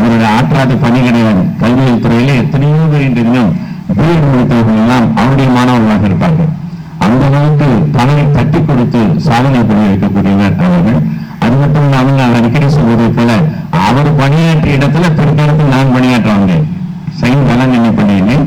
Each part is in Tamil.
அவருடைய ஆற்றாத பணிகளை கல்வியியல் துறையிலே எத்தனையோ பேர் இன்று பிஎட் முடித்தவர்கள் எல்லாம் அவருடைய மாணவர்களாக இருப்பார்கள். அந்த அளவுக்கு பணத்தை தட்டி கொடுத்து சாதனை புரிய வைக்கக்கூடியவர் அவர்கள். அது மட்டும் இல்லாமல் நான் அடிக்கடி சொல்வதை போல அவர் பணியாற்றிய இடத்துல பிற்காலத்தில் நான் பணியாற்ற வந்தேன் சைன் என்ன பணியினேன்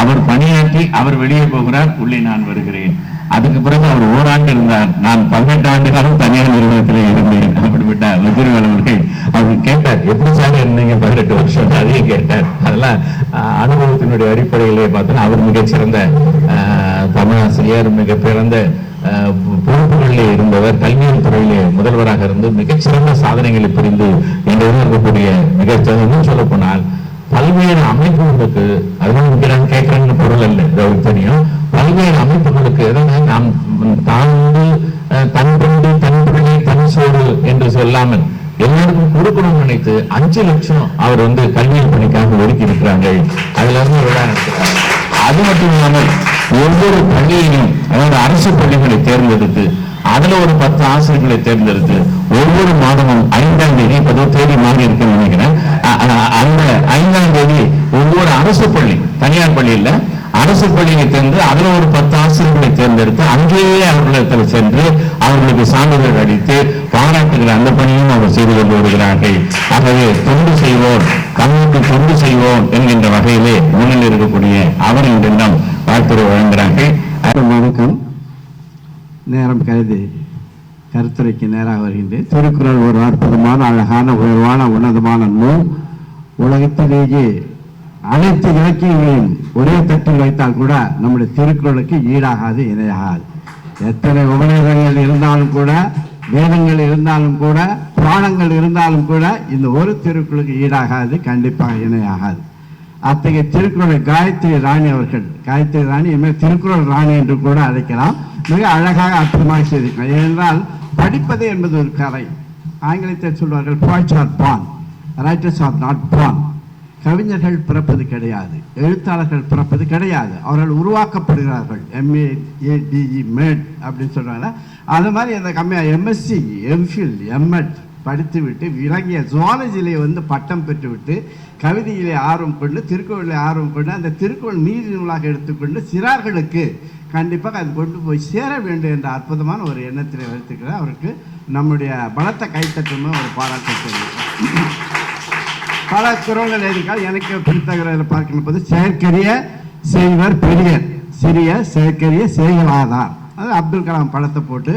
அவர் பணியாற்றி அவர் வெளியே போகிறார் உள்ளே நான் வருகிறேன். அதுக்கு பிறகு அவர் ஓராண்டு இருந்தார். நான் பதினெட்டு ஆண்டு காலம் தனியார் நிறுவனத்தில் இருந்தேன். அப்படிப்பட்ட வஜ்ரவேல் அவர்கள் அவர் கேட்டார் எப்படி சார் இருந்தீங்க பதினெட்டு வருஷம்? அதையும் கேட்டார். அதெல்லாம் அனுபவத்தினுடைய அடிப்படையிலே பார்த்தோன்னா அவர் மிகச்சிறந்த தமிழாசிரியர் மிக பிறந்த பொறுப்புகளிலே இருந்தவர் கல்வியியல் துறையிலே முதல்வராக இருந்து மிகச்சிறந்த சாதனைகளை புரிந்து இன்று இருக்கக்கூடிய மிகச்சிறந்த சொல்ல போனால் பல்வேறு அமைப்புகளுக்கு அதுவும் இங்க நான் கேட்கிறேன்னு பொருள் அல்ல அவருக்கு தெரியும். பல்வேறு அமைப்புகளுக்கு நாம் தாழ்ந்து தன் சோறு என்று சொல்லாமல் எல்லாருக்கும் கொடுக்கணும்னு நினைத்து அஞ்சு லட்சம் அவர் வந்து கல்வியல் பணிக்காக ஒதுக்கி இருக்கிறார்கள். அதுல இருந்து விழா நடத்துகிறார் அது மட்டும் இல்லாமல் ஒவ்வொரு பள்ளியையும் அதாவது அரசு பள்ளிகளை தேர்ந்தெடுத்து அதுல ஒரு பத்து ஆசிரியர்களை தேர்ந்தெடுத்து ஒவ்வொரு மாதமும் ஐந்தாம் தேதி இப்ப தேதி மாறி இருக்குன்னு நினைக்கிறேன். அந்த ஐந்தாம் தேதி ஒவ்வொரு அரசு பள்ளி தனியார் பள்ளி இல்ல அரசு பள்ளியை தேர்ந்து அதில் ஒரு பத்து ஆசிரியர்களை தேர்ந்தெடுத்து அங்கேயே அவர்களிடத்தில் சென்று அவர்களுக்கு சான்றிதழ் அளித்து பாராட்டுகிற அந்த பணியும் அவர் செய்து கொண்டு வருகிறார்கள். ஆகவே தொண்டு செய்வோம் தமிழுக்கு தொண்டு செய்வோம் என்கின்ற வகையிலே முன்னில் இருக்கக்கூடிய அவர் இன்றிடம் வாழ்த்துறை வழங்குகிறார்கள். வணக்கம். நேரம் கருதி கருத்துரைக்கு நேராக வருகின்றேன். திருக்குறள் ஒரு அற்புதமான அழகான உயர்வான உன்னதமான நூல். உலகத்திலேயே அனைத்து இலக்கியங்களையும் ஒரே தட்டில் வைத்தால் கூட நம்முடைய திருக்குறளுக்கு ஈடாகாது இணையாகாது. எத்தனை உபநேதங்கள் இருந்தாலும் கூட வேதங்கள் இருந்தாலும் கூட புராணங்கள் இருந்தாலும் கூட இந்த ஒரு திருக்குறளுக்கு ஈடாகாது கண்டிப்பாக இணையாகாது. அத்தகைய திருக்குறளை காயத்ரி ராணி அவர்கள் காயத்ரி ராணி இனிமேல் திருக்குறள் ராணி என்று கூட அழைக்கலாம். மிக அழகாக அற்புதமாக செய்திருக்கலாம் ஏனென்றால் படிப்பது என்பது ஒரு கலை. ஆங்கிலத்தில் சொல்வார்கள் poets are born writers are not born கவிஞர்கள் பிறப்பது கிடையாது எழுத்தாளர்கள் பிறப்பது கிடையாது. அவர்கள் உருவாக்கப்படுகிறார்கள். எம்ஏ ஏடிஇ மேட் அப்படின்னு சொல்கிறாங்கன்னா அது மாதிரி அந்த கம்மியாக எம்எஸ்சி எம்ஃபில் எம்எட் படித்துவிட்டு விளங்கிய ஜுவாலஜியிலே வந்து பட்டம் பெற்றுவிட்டு கவிதையிலே ஆர்வம் கொண்டு திருக்குறளிலே ஆர்வம் கொண்டு அந்த திருக்குறள் நீதி நூலாக எடுத்துக்கொண்டு சிறார்களுக்கு கண்டிப்பாக அது கொண்டு போய் சேர வேண்டும் என்ற அற்புதமான ஒரு எண்ணத்தில் வைத்துக்கிறார் அவருக்கு நம்முடைய பலத்த கைத்தட்டமும் ஒரு பாராட்டு தெரிவிக்கிறேன். பல குரல்கள் எழுதிக்கால் எனக்கு பிடித்தவர்களை பார்க்கும்போது செயற்கரிய செய்வர் பெரியர் சிறிய செயற்கரிய செய்களாதார் அது அப்துல் கலாம் படத்தை போட்டு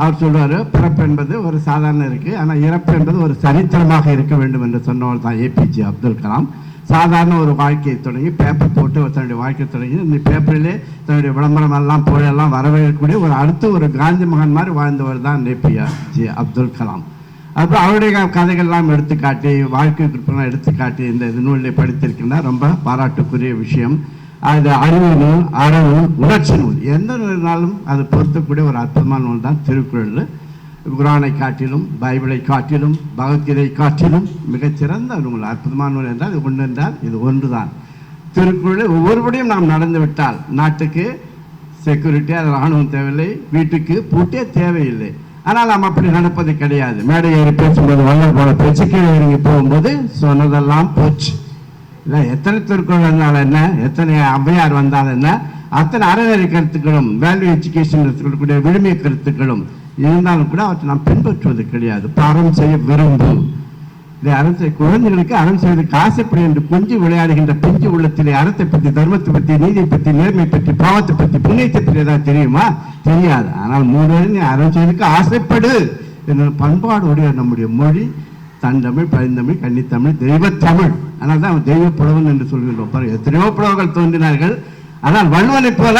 அவர் சொல்வார் பிறப்பு என்பது ஒரு சாதாரண இருக்குது ஆனால் இறப்பு என்பது ஒரு சரித்திரமாக இருக்க வேண்டும் என்று சொன்னவர் தான் ஏபிஜே அப்துல் கலாம். சாதாரண ஒரு வாழ்க்கையை தொடங்கி பேப்பர் போட்டு ஒரு தன்னுடைய வாழ்க்கையை தொடங்கி இந்த பேப்பரிலே தன்னுடைய விளம்பரம் எல்லாம் போலெல்லாம் வரவேற்கக்கூடிய ஒரு அடுத்த ஒரு காந்தி மகன் மாதிரி வாழ்ந்தவர் தான் ஏபிஜே அப்துல் கலாம். அப்புறம் அவருடைய கதைகள்லாம் எடுத்துக்காட்டி வாழ்க்கை குறிப்பெல்லாம் எடுத்துக்காட்டி இந்த இது நூலில் படித்திருக்கின்றார் ரொம்ப பாராட்டுக்குரிய விஷயம். அது அறிவு நூல் அறநூல் உணர்ச்சி நூல். எந்த நூலினாலும் அது பொருத்தக்கூடிய ஒரு அற்புதமான நூல் தான் திருக்குறள். குரானை காட்டிலும் பைபிளை காட்டிலும் பகவத்கீதை காட்டிலும் மிகச்சிறந்த நூல் அற்புதமான நூல் என்றால் இது ஒன்று என்றால் இது ஒன்றுதான். திருக்குறள் ஒவ்வொருபடியும் நாம் நடந்து விட்டால் நாட்டுக்கு செக்யூரிட்டி அது ராணுவம் தேவையில்லை வீட்டுக்கு பூட்டே தேவையில்லை. ஆனால் நாம் அப்படி நடப்பது கிடையாது. மேடை ஏறி பேசும்போது வல்லல் போல பேச்சு கீழே இறங்கி போகும்போது சொன்னதெல்லாம் போச்சு. இல்லை எத்தனை திருக்குறள் வந்தாலும் என்ன? எத்தனை ஔவையார் வந்தாலும் என்ன? அத்தனை அறநெறி கருத்துக்களும் வேல்யூ எஜுகேஷன் இருக்கக்கூடிய விழுமிய கருத்துக்களும் இருந்தாலும் கூட அவற்றை நாம் பின்பற்றுவது கிடையாது. பாரம் செய்ய விரும்பு இதை அரசு குழந்தைகளுக்கு அறம் செய்வது காசப்படி என்று கொஞ்சி விளையாடுகின்ற பிஞ்சு உள்ளத்திலே அறத்தை பற்றி தர்மத்தை பற்றி நீதியை பற்றி நேர்மை பற்றி பாவத்தை பற்றி புண்ணியத்தை பற்றி ஏதாவது தெரியுமா? தெரியாது. ஆனால் மூணு நீ அறம் செய்வதற்கு ஆசைப்படு என்ற பண்பாடுடைய நம்முடைய மொழி. தந்தமிழ் பழந்தமிழ் கன்னித்தமிழ் தெய்வத்தமிழ். ஆனால் தான் தெய்வ புலவன் என்று சொல்கின்றோம். பாருங்க எத்தனையோ புலவர்கள் தோன்றினார்கள். ஆனால் வள்ளுவனை போல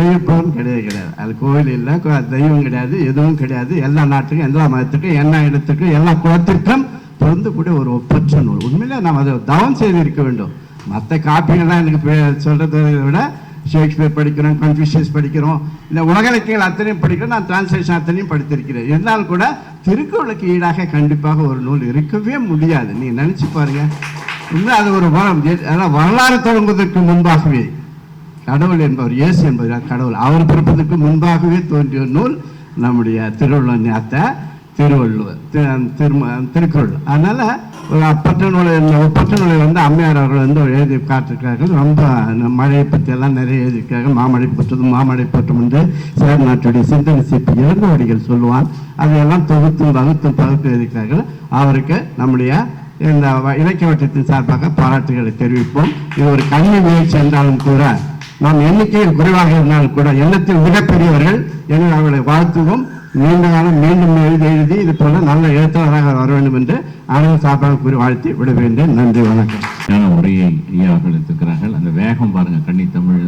தெய்வ புலவன் கிடையாது. கிடையாது அது கோவில் இல்லை தெய்வம் கிடையாது எதுவும் கிடையாது. எல்லா நாட்டுக்கும் எல்லா மதத்துக்கும் எல்லா இடத்துக்கும் எல்லா குலத்திற்கும் பொருந்தக்கூடிய ஒரு ஒப்பற்ற நூல். உண்மையிலே நாம் அதை தவம் செய்து இருக்க வேண்டும். மற்ற காப்பிகள்லாம் எனக்கு சொல்கிறத விட ஷேக்ஸ்பியர் படிக்கிறோம் கன்ஃபியூஷியஸ் படிக்கிறோம் இந்த உலகலக்கியங்கள் அத்தனையும் படிக்கிறோம் நான் டிரான்ஸ்லேஷன் அத்தனையும் படித்திருக்கிறேன். இருந்தாலும் கூட திருக்குறளுக்கு ஈடாக கண்டிப்பாக ஒரு நூல் இருக்கவே முடியாது. நீங்கள் நினச்சி பாருங்க. உண்மை அது ஒரு வரம். எ- அதான் வரலாறு தொடங்குவதற்கு முன்பாகவே கடவுள் என்பவர் இயேசு என்பவர் கடவுள் அவர் பிறப்பதற்கு முன்பாகவே தோன்றிய நூல் நம்முடைய திருவள்ளுவர் ஞாத்த திருவள்ளுவர் திரும- திருக்குறள். அதனால் ஒரு அப்பற்ற நூலை நூலை வந்து அம்மையார் அவர்கள் வந்து எழுதி காட்டிருக்கிறார்கள். ரொம்ப மழையை பற்றியெல்லாம் நிறைய எழுதியிருக்கிறார்கள். மாமழை போற்றதும் மாமழை போற்றும் என்று சேர் நாட்டுடைய சிந்தனை சிற்பி இளங்கோடிகள் சொல்லுவான் அதையெல்லாம் தொகுத்தும் வகுத்தும் பகுத்து எழுதியிருக்கிறார்கள். அவருக்கு நம்முடைய இந்த வ- இலக்கிய வட்டத்தின் சார்பாக பாராட்டுகளை தெரிவிப்போம். இது ஒரு கல்வி முயற்சி என்றாலும் கூட நாம் எண்ணிக்கையில் குறைவாக இருந்தாலும் கூட எண்ணத்தில் மிகப்பெரியவர்கள் என அவர்களை வாழ்த்துவோம். நீண்ட காலம் மீண்டும் எழுதி எழுதி இது போல நல்ல எழுத்தாளராக வர வேண்டும் என்று அனைவரும் சாப்பாடு கூறி வாழ்த்தி வேண்டும். நன்றி வணக்கம். ஞான உரையை ஐயா எடுத்திருக்கிறார்கள். அந்த வேகம் பாருங்க கண்ணி தமிழ்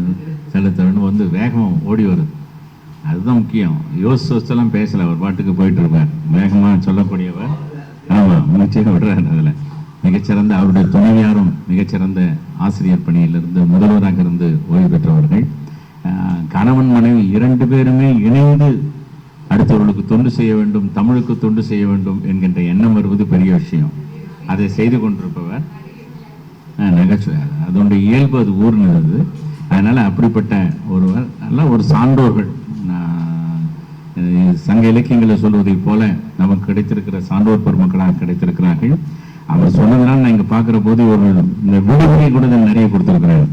செலுத்தவன் வந்து வேகம் ஓடி வருது. அதுதான் முக்கியம். யோசிச்சு யோசிச்செல்லாம் பேசல அவர் பாட்டுக்கு போயிட்டு இருப்பார். வேகமா சொல்லக்கூடியவர். ஆமாம் முயற்சியாக விடுறாரு அதுல. மிகச்சிறந்த அவருடைய துணைவியாரும் மிகச்சிறந்த ஆசிரியர் பணியிலிருந்து முதல்வராக இருந்து ஓய்வு பெற்றவர்கள். ஆஹ், கணவன் மனைவி இரண்டு பேரும் தொண்டு செய்ய வேண்டும் தமிழுக்கு தொண்டு செய்ய வேண்டும் என்கின்ற எண்ணம் வருவது பெரிய விஷயம். அதை செய்து கொண்டிருப்பவர் அஹ், அதனுடைய இயல்பு அது ஊர்னது அதனால் அதனால அப்படிப்பட்ட ஒருவர் நல்ல ஒரு சான்றோர்கள். சங்க இலக்கியங்களை சொல்வதைப் போல நமக்கு கிடைத்திருக்கிற சான்றோர் பெருமக்களாக கிடைத்திருக்கிறார்கள். அவர் சொன்னதுனால நான் இங்க பார்க்குற போது ஒரு இந்த விடுமுறை கூட நிறைய கொடுத்துருக்கிறார்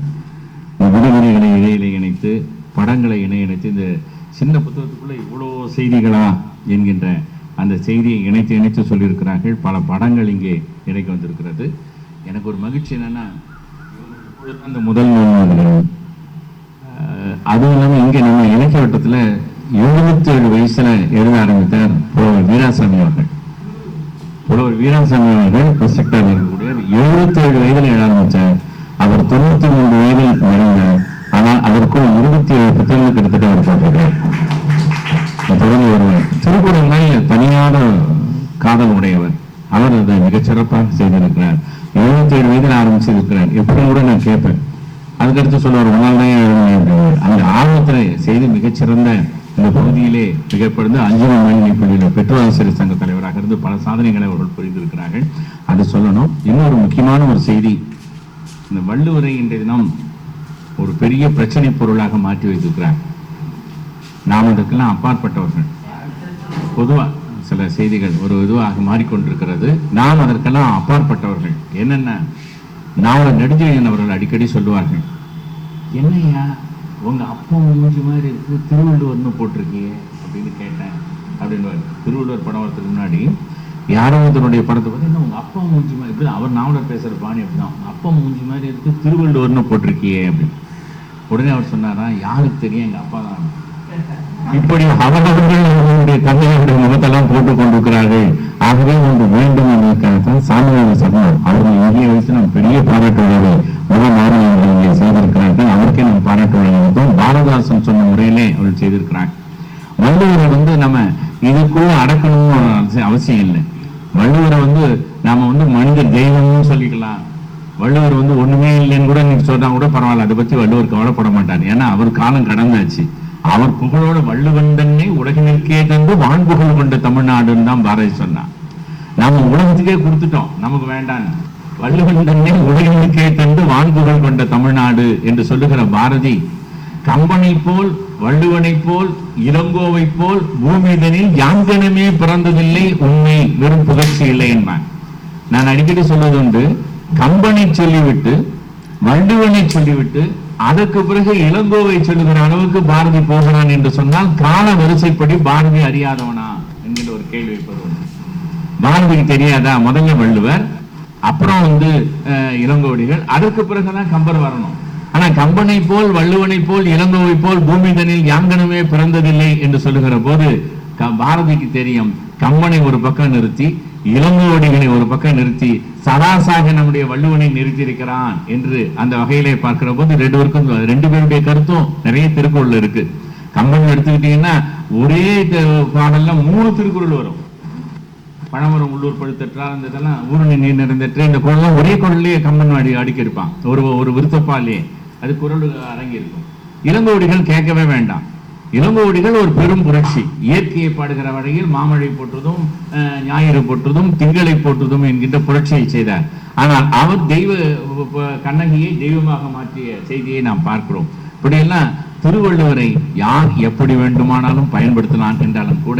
இந்த விடுமுறைகளை இடையிலே இணைத்து படங்களை இணை இணைத்து இந்த சின்ன புத்தகத்துக்குள்ள இவ்வளோ செய்திகளா என்கின்ற அந்த செய்தியை இணைத்து இணைத்து சொல்லியிருக்கிறார்கள். பல படங்கள் இங்கே இணைக்க வந்திருக்கிறது. எனக்கு ஒரு மகிழ்ச்சி என்னென்னா அந்த முதல் அதுவும் இல்லாமல் இங்கே நம்ம இலக்கிய வட்டத்தில் எழுபத்தி ஏழு வயசுல எழுத ஆரம்பித்தார் புலவர் வீராசாமி அவர்கள். புலவர் வீராசாமி அவர்கள் பிரசக்டர் இருக்கக்கூடிய எழுபத்தி ஏழு வயதில் எழ ஆரம்பித்தார் அவர் தொண்ணூற்றி மூன்று வயதில் மறைந்தார் ஆனால் அதற்குள் இருபத்தி ஏழு புத்தகங்கள் கிட்டத்தட்ட அவர் தொடர்ந்து ஒருவர் திருக்குறள் மேல் தனியான காதல் உடையவர். அவர் அதை மிகச் சிறப்பாக செய்திருக்கிறார். எழுபத்தி ஏழு வயதில் ஆரம்பிச்சிருக்கிறார். எப்படி கூட நான் கேட்பேன். அதுக்கடுத்து சொல்லுவார் உங்களால் தான் எழுதுனேன் அந்த ஆர்வத்தில் செய்து மிகச்சிறந்த இந்த பகுதியிலே மிகப்படுந்து அஞ்சலி மேல்நிலை பள்ளியில் பெற்றோர் சங்க தலைவராக இருந்து பல சாதனைகளை அவர்கள் புரிந்திருக்கிறார்கள். அது சொல்லணும். இன்னொரு முக்கியமான ஒரு செய்தி. இந்த வள்ளுவரை இன்றைய தினம் ஒரு பெரிய பிரச்சனை பொருளாக மாற்றி வைத்திருக்கிறார். நாம் இதற்கெல்லாம் அப்பாற்பட்டவர்கள். பொதுவாக சில செய்திகள் ஒரு இதுவாக மாறிக்கொண்டிருக்கிறது. நாம் அதற்கெல்லாம் அப்பாற்பட்டவர்கள். என்னென்ன? நாவலர் நெடுஞ்செழியன் அவர்கள் அடிக்கடி சொல்லுவார்கள். என்னையா உங்கள் அப்பா மூஞ்சி மாதிரி இருக்குது திருவள்ளுவர்னு போட்டிருக்கியே அப்படின்னு கேட்டேன் அப்படின்னு திருவள்ளுவர் படம் வரதுக்கு முன்னாடி யாரோ ஒருத்தருடைய படத்தை பார்த்து என்ன உங்கள் அப்பா மூஞ்சி மாதிரி? இப்படி அவர் நாவலர் பேசுகிற பாணி அப்படிதான். அப்பா மூஞ்சி மாதிரி இருக்குது திருவள்ளுவர்னு போட்டிருக்கியே அப்படின்னு. உடனே அவர் சொன்னாரா யாருக்கு தெரியும் எங்க அப்பா தான்? இப்படி அவரவர்கள் அவர்களுடைய தந்தையருடைய முகத்தெல்லாம் போட்டுக் கொண்டிருக்கிறார்கள் ஆகவே ஒன்று வேண்டும் என்பதற்காகத்தான் சாமியார் சொன்னார். அவர்கள் இங்கே வயசு நாம் பெரிய பாராட்டு விழாவை முக மாநிலங்கள் இங்கே செய்திருக்கிறார்கள் அவருக்கே நாம் பாராட்டு விழா நடத்தோம் பாரதாசன் சொன்ன முறையிலே அவர்கள் செய்திருக்கிறாங்க வள்ளுவரை வந்து நம்ம இதுக்குள்ள அடக்கணும்னு ஒரு அவசி- அவசியம் இல்லை வள்ளுவரை வந்து நாம வந்து மனித தெய்வம்னு சொல்லிக்கலாம் வள்ளுவர் வந்து ஒண்ணுமே இல்லைன்னு கூட நீங்க சொன்னா கூட பரவாயில்ல அதை பத்தி வள்ளுவர் கவலைப்பட மாட்டார் ஏன்னா அவர் காலம் கடந்தாச்சு அவர் புகழோட வள்ளுவன் தன்னை உலகினிற்கே தந்து வான்புகழ் கொண்ட தமிழ்நாடுன்னு தான் பாரதி சொன்னான் நாம உலகத்துக்கே கொடுத்துட்டோம். நமக்கு வேண்டாம் வள்ளுவன் தன்னை உலகினுக்கே தந்து வான்புகழ் கொண்ட தமிழ்நாடு என்று சொல்லுகிற பாரதி கம்பனை போல் வள்ளுவனை போல் இளங்கோவை போல் பூமிதனில் யாங்கனமே பிறந்ததில்லை உண்மை வெறும் புகழ்ச்சி இல்லை என்பான். நான் அடிக்கடி சொல்வது உண்டு கம்பனை சொல்லிவிட்டு வள்ளுவனை சொல்லிவிட்டு அதற்கு பிறகு இளங்கோவை சொல்லுகிற அளவுக்கு பாரதி போகிறான் என்று சொன்னால் கால வரிசைப்படி பாரதி அறியாதவனா என்கிற ஒரு கேள்வி பாரதிக்கு தெரியாதா? முதல்ல வள்ளுவர் அப்புறம் வந்து அஹ், அதற்கு பிறகுதான் கம்பர் வரணும். ஆனா கம்பனை போல் வள்ளுவனை போல் இளங்கோவை போல் பூமிதனில் யாங்கனமே பிறந்ததில்லை என்று சொல்லுகிற போது க- பாரதிக்கு தெரியும். கம்பனை ஒரு பக்கம் நிறுத்தி இளங்கோடிகளை ஒரு பக்கம் நிறுத்தி சராசாக நம்முடைய வள்ளுவனை நிறுத்தி இருக்கிறான் என்று அந்த வகையிலே பார்க்கிற போது ரெண்டு பேருக்கும் ரெண்டு பேருடைய கருத்தும் நிறைய திருக்குறள் இருக்கு. கம்பன் எடுத்துக்கிட்டீங்கன்னா ஒரே பாடல்ல மூணு திருக்குறள் வரும். பழமரம் உள்ளூர் பழுத்தற்றார் அந்த இதெல்லாம் ஊரணி நீர் நிறைந்தற்று இந்த குரல்லாம் ஒரே குரல்லையே கம்பன் அடி அடிக்கிருப்பான் ஒரு ஒரு விருத்தப்பாலே அது குரல் அரங்கியிருக்கும் இளங்கோடிகள் கேட்கவே வேண்டாம். இளங்கோடிகள் ஒரு பெரும் புரட்சி. இயற்கையை பாடுகிற வகையில் மாமழை போற்றுதும் ஞாயிறு போற்றுதும் திங்களை போற்றுதும் என்கின்ற புரட்சியை செய்தார். ஆனால் அவர் தெய்வ கண்ணகியை தெய்வமாக மாற்றிய செய்தியை நாம் பார்க்கிறோம். இப்படியெல்லாம் திருவள்ளுவரை யார் எப்படி வேண்டுமானாலும் பயன்படுத்தலாம் என்றாலும் கூட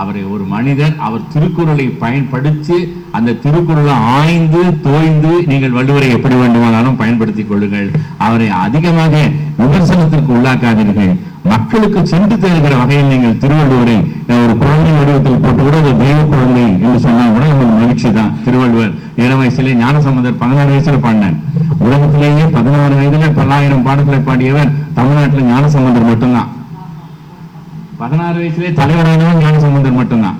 அவரை ஒரு மனிதர் அவர் திருக்குறளை பயன்படுத்தி அந்த திருக்குறளை ஆய்ந்து தோய்ந்து நீங்கள் வள்ளுவரை எப்படி வேண்டுமானாலும் பயன்படுத்திக் கொள்ளுங்கள். அவரை அதிகமாக விமர்சனத்திற்கு உள்ளாக்காதீர்கள். மக்களுக்கு சென்று தருகிற வகையில் நீங்கள் திருவள்ளுவரை ஒரு குழந்தை வடிவத்தில் போட்டு கூட ஒரு தெய்வ குழந்தை என்று சொன்னால் கூட உங்களுக்கு மகிழ்ச்சி தான். திருவள்ளுவர் ஏழு வயசுல ஞானசம்பந்தர் பதினாறு வயசுல பாடினார். உலகத்திலேயே பதினாறு வயதுல பல்லாயிரம் பாடல்களை பாடியவர் தமிழ்நாட்டில் ஞானசம்பந்தர் மட்டும்தான். பதினாறு வயசுலே தலைவரானவன் ஞானசம்பந்தர் மட்டும்தான்.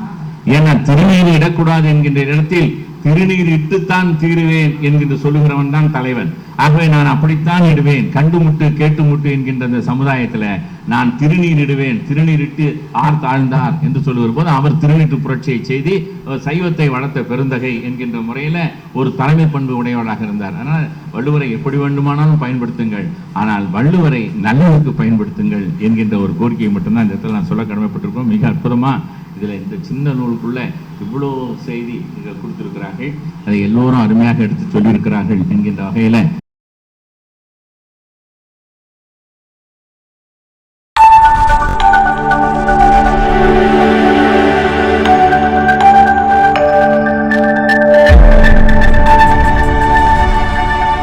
ஏன்னா திருநீர் இடக்கூடாது என்கின்ற இடத்தில் திருநீர் இட்டுத்தான் தீருவேன் என்கின்ற சொல்லுகிறவன் தான் தலைவன். ஆகவே நான் அப்படித்தான் இடுவேன். கண்டு முட்டு கேட்டு முட்டு என்கின்ற அந்த சமுதாயத்துல நான் திருநீர் இடுவேன். திருநீர் இட்டு ஆர் தாழ்ந்தார் என்று சொல்லுகிற போது அவர் திருநீட்டு புரட்சியை செய்து சைவத்தை வளர்த்த பெருந்தகை என்கின்ற முறையில ஒரு தலைமை பண்பு உடையவராக இருந்தார். ஆனால் வள்ளுவரை எப்படி வேண்டுமானாலும் பயன்படுத்துங்கள். ஆனால் வள்ளுவரை நல்லதுக்கு பயன்படுத்துங்கள் என்கின்ற ஒரு கோரிக்கையை மட்டும்தான் இந்த இடத்துல நான் சொல்ல கடமைப்பட்டிருக்கோம் மிக அற்புதமா இதில் இந்த சின்ன நூலுக்குள்ள இவ்வளோ செய்தி இங்கே கொடுத்திருக்கிறார்கள். அதை எல்லோரும் அருமையாக எடுத்து சொல்லியிருக்கிறார்கள் என்கின்ற வகையில்